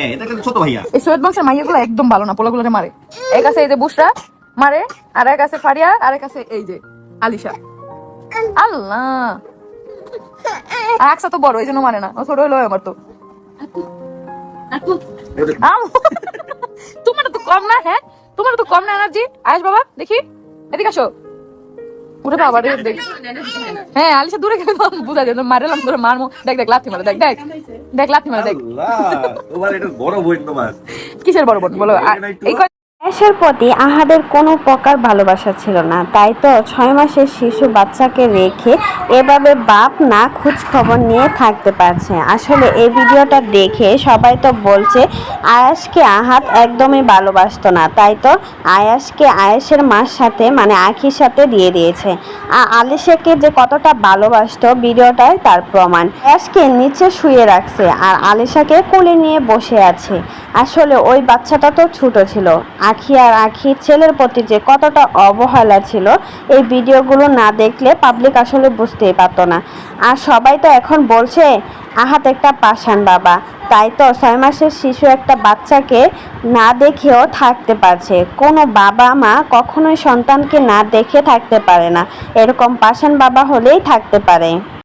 হ্যাঁ, ছোট ভাইয়া। এই সৈয়দ বংশের মাইয়াগুলো একদম ভালো না পোলাগুলোকে মারে। এক আছে এই যে বুসরা মারে আর এক আছে ফারিয়া আর এক আছে এই যে আলিশা। আল্লাহ। আর একসা তো বড় এই জন্য মানে না। ও ছোট হলো আমার তো। তোমার তো কম না হ্যাঁ? তোমার তো কম না এনার্জি আয়স বাবা দেখি। এদিকে আসো। উঠে বাবা রে দেখ। হ্যাঁ আলিশা দূরে গেলে বুঝা যায়। মারলাম তোর মারমো। দেখ দেখ লাথি মারে দেখ দেখ। দেখ লাথি মারে দেখ। আল্লাহ, তোমার এটা বড় বই তোমার কিসের বড় বোন বলো এই আয়েশার প্রতি আহাদের কোনো প্রকার ভালোবাসা ছিল না। তাই তো ছয় মাসের শিশু বাচ্চাকে রেখে এভাবে বাপ না খোঁজ খবর নিয়ে থাকতে পারছে। আসলে এই ভিডিওটা দেখে সবাই তো বলছে, আয়াসকে আহাত একদমই ভালোবাসতো না। তাই তো আয়াসকে আয়েশের মার সাথে মানে আখির সাথে দিয়ে দিয়েছে। আর আলিশাকে যে কতটা ভালোবাসত ভিডিওটাই তার প্রমাণ। আয়াসকে নিচে শুয়ে রাখছে আর আলিশাকে কোলে নিয়ে বসে আছে। আসলে ওই বাচ্চাটা তো ছোট ছিল। আখি আর আখি ছেলের প্রতি যে কতটা অবহেলা ছিল, এই ভিডিওগুলো না দেখলে পাবলিক আসলে বুঝতেই পারতো না। আর সবাই তো এখন বলছে, আহাত একটা পাষাণ বাবা। তাই তো ছয় মাসের শিশু একটা বাচ্চাকে না দেখেও থাকতে পারছে। কোনো বাবা মা কখনোই সন্তানকে না দেখে থাকতে পারে না। এরকম পাষাণ বাবা হলেই থাকতে পারে।